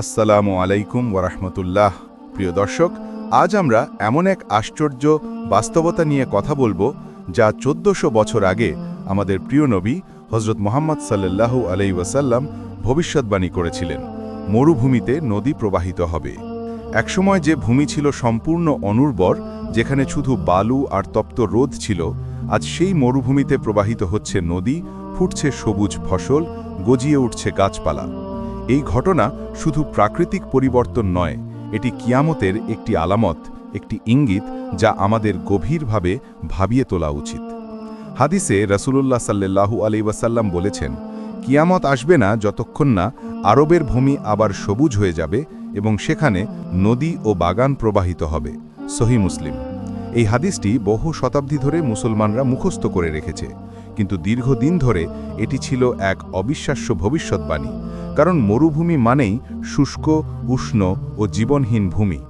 আসসালামু আলাইকুম ওরহমতুল্লাহ প্রিয় দর্শক, আজ আমরা এমন এক আশ্চর্য বাস্তবতা নিয়ে কথা বলব যা চোদ্দশো বছর আগে আমাদের প্রিয় নবী হজরত মোহাম্মদ সাল্লাল্লাহু আলাই ওয়াসাল্লাম ভবিষ্যৎবাণী করেছিলেন, মরুভূমিতে নদী প্রবাহিত হবে। একসময় যে ভূমি ছিল সম্পূর্ণ অনুর্বর, যেখানে শুধু বালু আর তপ্ত রোদ ছিল, আজ সেই মরুভূমিতে প্রবাহিত হচ্ছে নদী, ফুটছে সবুজ ফসল, গজিয়ে উঠছে গাছপালা। এই ঘটনা শুধু প্রাকৃতিক পরিবর্তন নয়, এটি কিয়ামতের একটি আলামত, একটি ইঙ্গিত যা আমাদের গভীরভাবে ভাবিয়ে তোলা উচিত। হাদিসে রসুলুল্লাহ সাল্লাল্লাহু আলি ওয়াসাল্লাম বলেছেন, কিয়ামত আসবে না যতক্ষণ না আরবের ভূমি আবার সবুজ হয়ে যাবে এবং সেখানে নদী ও বাগান প্রবাহিত হবে। সহি মুসলিম। এই হাদিসটি বহু শতাব্দী ধরে মুসলমানরা মুখস্থ করে রেখেছে। কিন্তু দীর্ঘদিন ধরে এটি ছিল এক অবিশ্বাস্য ভবিষ্যৎবাণী, কারণ মরুভূমি মানেই শুষ্ক, উষ্ণ ও জীবনহীন ভূমি।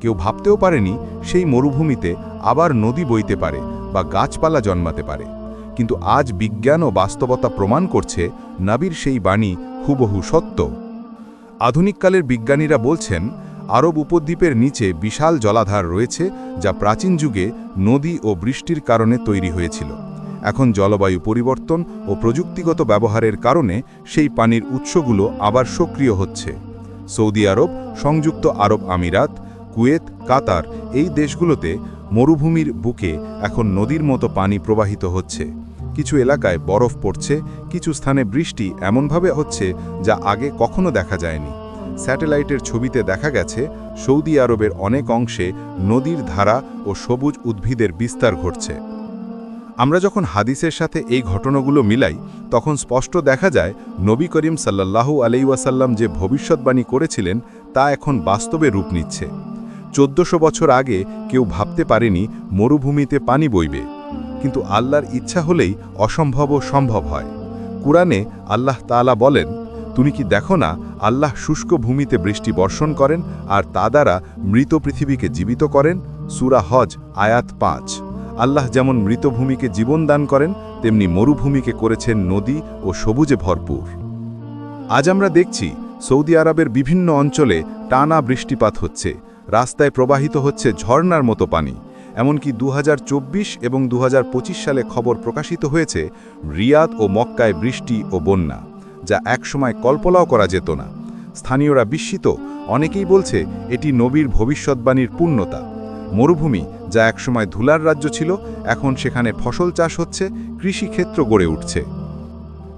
কেউ ভাবতেও পারেনি সেই মরুভূমিতে আবার নদী বইতে পারে বা গাছপালা জন্মাতে পারে। কিন্তু আজ বিজ্ঞান ও বাস্তবতা প্রমাণ করছে নাবির সেই বাণী হুবহু সত্য। আধুনিককালের বিজ্ঞানীরা বলছেন, আরব উপদ্বীপের নিচে বিশাল জলাধার রয়েছে যা প্রাচীন যুগে নদী ও বৃষ্টির কারণে তৈরি হয়েছিল। এখন জলবায়ু পরিবর্তন ও প্রযুক্তিগত ব্যবহারের কারণে সেই পানির উৎসগুলো আবার সক্রিয় হচ্ছে। সৌদি আরব, সংযুক্ত আরব আমিরাত, কুয়েত, কাতার এই দেশগুলোতে মরুভূমির বুকে এখন নদীর মতো পানি প্রবাহিত হচ্ছে। কিছু এলাকায় বরফ পড়ছে, কিছু স্থানে বৃষ্টি এমনভাবে হচ্ছে যা আগে কখনো দেখা যায়নি। স্যাটেলাইটের ছবিতে দেখা গেছে, সৌদি আরবের অনেক অংশে নদীর ধারা ও সবুজ উদ্ভিদের বিস্তার ঘটছে। আমরা যখন হাদিসের সাথে এই ঘটনাগুলো মিলাই, তখন স্পষ্ট দেখা যায়, নবী করিম সাল্লাল্লাহু আলাইওয়াসাল্লাম যে ভবিষ্যৎবাণী করেছিলেন, তা এখন বাস্তবে রূপ নিচ্ছে। চোদ্দশো বছর আগে কেউ ভাবতে পারেনি, মরুভূমিতে পানি বইবে। কিন্তু আল্লাহর ইচ্ছা হলেই অসম্ভবও সম্ভব হয়। কুরআনে আল্লাহ তাআলা বলেন, তুমি কি দেখো না, আল্লাহ শুষ্ক ভূমিতে বৃষ্টি বর্ষণ করেন আর তা দ্বারা মৃত পৃথিবীকে জীবিত করেন? সুরা হজ, আয়াত পাঁচ। আল্লাহ যেমন মৃতভূমিকে জীবন দান করেন, তেমনি মরুভূমিকে করেছেন নদী ও সবুজে ভরপুর। আজ আমরা দেখছি সৌদি আরবের বিভিন্ন অঞ্চলে টানা বৃষ্টিপাত হচ্ছে, রাস্তায় প্রবাহিত হচ্ছে ঝর্নার মতো পানি। এমনকি দু হাজার চব্বিশ এবং দু হাজার পঁচিশ সালে খবর প্রকাশিত হয়েছে, রিয়াদ ও মক্কায় বৃষ্টি ও বন্যা, যা একসময় কল্পনাও করা যেত না। স্থানীয়রা বিস্মিত, অনেকেই বলছে এটি নবীর ভবিষ্যৎবাণীর পূর্ণতা। মরুভূমি, যা একসময় ধুলার রাজ্য ছিল, এখন সেখানে ফসল চাষ হচ্ছে, কৃষিক্ষেত্র গড়ে উঠছে।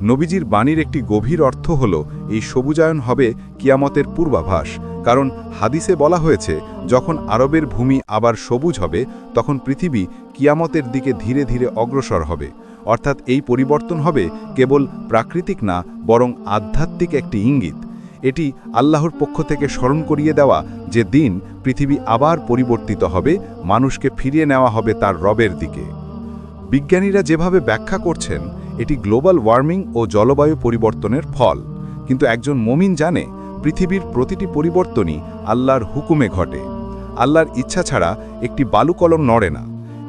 নবীজির বাণীর একটি গভীর অর্থ হল, এই সবুজায়ন হবে কিয়ামতের পূর্বাভাস, কারণ হাদিসে বলা হয়েছে, যখন আরবের ভূমি আবার সবুজ হবে, তখন পৃথিবী কিয়ামতের দিকে ধীরে ধীরে অগ্রসর হবে। অর্থাৎ এই পরিবর্তন হবে কেবল প্রাকৃতিক না, বরং আধ্যাত্মিক একটি ইঙ্গিত। এটি আল্লাহর পক্ষ থেকে স্মরণ করিয়ে দেওয়া যে দিন পৃথিবী আবার পরিবর্তিত হবে, মানুষকে ফিরিয়ে নেওয়া হবে তার রবের দিকে। বিজ্ঞানীরা যেভাবে ব্যাখ্যা করছেন, এটি গ্লোবাল ওয়ার্মিং ও জলবায়ু পরিবর্তনের ফল। কিন্তু একজন মমিন জানে, পৃথিবীর প্রতিটি পরিবর্তনই আল্লাহর হুকুমে ঘটে। আল্লাহর ইচ্ছা ছাড়া একটি বালুকলম নড়ে না।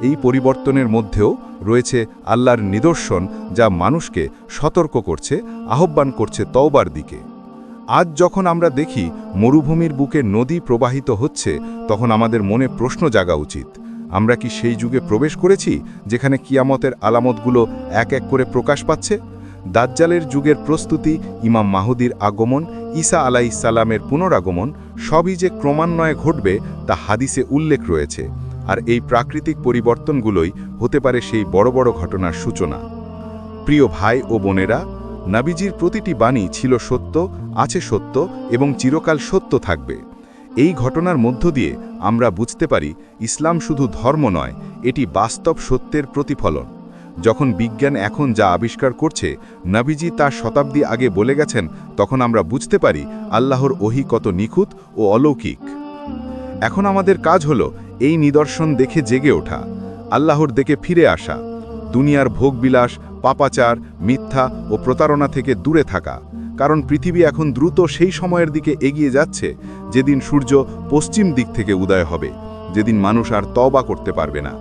এই পরিবর্তনের মধ্যেও রয়েছে আল্লাহর নিদর্শন যা মানুষকে সতর্ক করছে, আহ্বান করছে তওবার দিকে। আজ যখন আমরা দেখি মরুভূমির বুকে নদী প্রবাহিত হচ্ছে, তখন আমাদের মনে প্রশ্ন জাগা উচিত। আমরা কি সেই যুগে প্রবেশ করেছি, যেখানে কিয়ামতের আলামতগুলো এক এক করে প্রকাশ পাচ্ছে? দাজ্জালের যুগের প্রস্তুতি, ইমাম মাহুদির আগমন, ঈসা আলাই সালামের পুনরাগমন, সবই যে ক্রমান্বয়ে ঘটবে তা হাদিসে উল্লেখ রয়েছে। আর এই প্রাকৃতিক পরিবর্তনগুলোই হতে পারে সেই বড় বড় ঘটনার সূচনা। প্রিয় ভাই ও বোনেরা নাবিজির প্রতিটি বাণী ছিল সত্য, আছে সত্য এবং চিরকাল সত্য থাকবে। এই ঘটনার মধ্য দিয়ে আমরা বুঝতে পারি ইসলাম শুধু ধর্ম নয়, এটি বাস্তব সত্যের প্রতিফলন। যখন বিজ্ঞান এখন যা আবিষ্কার করছে, নাবিজি তার শতাব্দী আগে বলে গেছেন, তখন আমরা বুঝতে পারি আল্লাহর ওহি কত নিখুঁত ও অলৌকিক। এখন আমাদের কাজ হল এই নিদর্শন দেখে জেগে ওঠা, আল্লাহর দেখে ফিরে আসা, দুনিয়ার ভোগবিলাস পাপাচার, মিথ্যা ও প্রতারণা থেকে দূরে থাকা। কারণ পৃথিবী এখন দ্রুত সেই সময়ের দিকে এগিয়ে যাচ্ছে, যেদিন সূর্য পশ্চিম দিক থেকে উদয় হবে, যেদিন মানুষ আর তবা করতে পারবে না।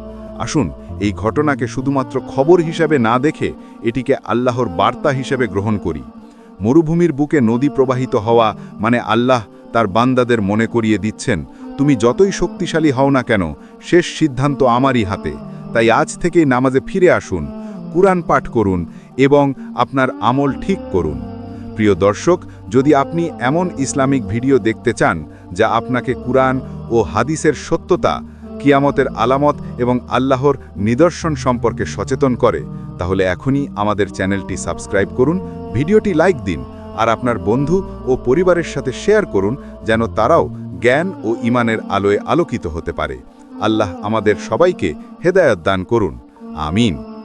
আসুন, এই ঘটনাকে শুধুমাত্র খবর হিসাবে না দেখে এটিকে আল্লাহর বার্তা হিসেবে গ্রহণ করি। মরুভূমির বুকে নদী প্রবাহিত হওয়া মানে আল্লাহ তার বান্দাদের মনে করিয়ে দিচ্ছেন, তুমি যতই শক্তিশালী হও না কেন, শেষ সিদ্ধান্ত আমারই হাতে। তাই আজ থেকেই নামাজে ফিরে আসুন কুরআন পাঠ করুন এবং আপনার আমল ঠিক করুন। প্রিয় দর্শক, যদি আপনি এমন ইসলামিক ভিডিও দেখতে চান যা আপনাকে কুরআন ও হাদিসের সত্যতা, কিয়ামতের আলামত এবং আল্লাহর নিদর্শন সম্পর্কে সচেতন করে, তাহলে এখনই আমাদের চ্যানেলটি সাবস্ক্রাইব করুন, ভিডিওটি লাইক দিন, আর আপনার বন্ধু ও পরিবারের সাথে শেয়ার করুন যেন তারাও জ্ঞান ও ইমানের আলোয় আলোকিত হতে পারে। আল্লাহ আমাদের সবাইকে হেদায়ত দান করুন। আমিন।